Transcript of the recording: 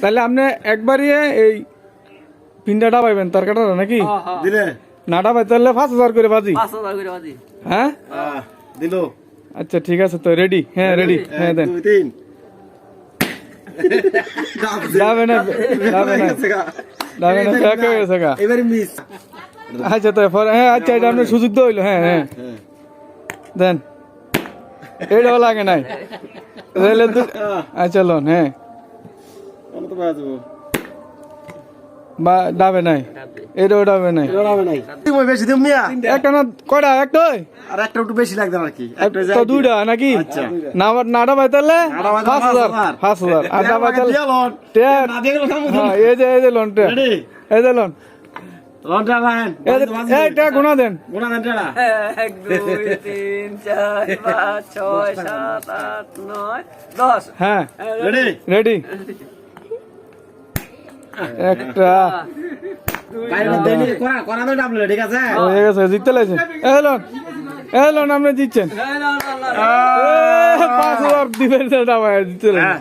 তাহলে আপনি একবারই এই পিন্ডাটা পাইবেন তরকাটা নাকি? হ্যাঁ, হ্যাঁ। দিলে? নাটা পাইতে হলে পাঁচ হাজার করে বাজি পাঁচ হাজার করে বাজি হ্যাঁ? দিল। আচ্ছা ঠিক আছে তো রেডি হ্যাঁ রেডি হ্যাঁ দেন। তিন। যাবে না যাবে না। যাবে না। ব্যাক হয়ে গেছে এবারে মিস আচ্ছা তো হ্যাঁ আচ্ছা এটা আপনার সুযোগ তো হইল। হ্যাঁ হ্যাঁ। দেন। এটাও লাগে নাই। তাহলে আচ্ছা লোন হ্যাঁ। বা ডাবে নাই। এটাও ডাবে নাই। লড়াবে নাই। তুমি বেশি দিম মিয়া। একটা না কয়টা? একটাই আর একটা একটু বেশি লাগবে আর কি তো দুইটা নাকি? আচ্ছা। না পাঁচ হাজার। পাঁচ হাজার। দিয়ে গেল হ্যাঁ এই যে এই যে লোন টের রেডি এই যে লোন। লনটা এই যে এইটা গুণা দেন। গুণা দেন টেড়া এক দুই তিন চার পাঁচ ছয় সাত আট নয় দশ। হ্যাঁ। রেডি রেডি একটা। হয়ে গেছে জিততে লাগছে আপনি জিতছেন। পাঁচ হাজার দিবেন জিততে লাগছে হ্যাঁ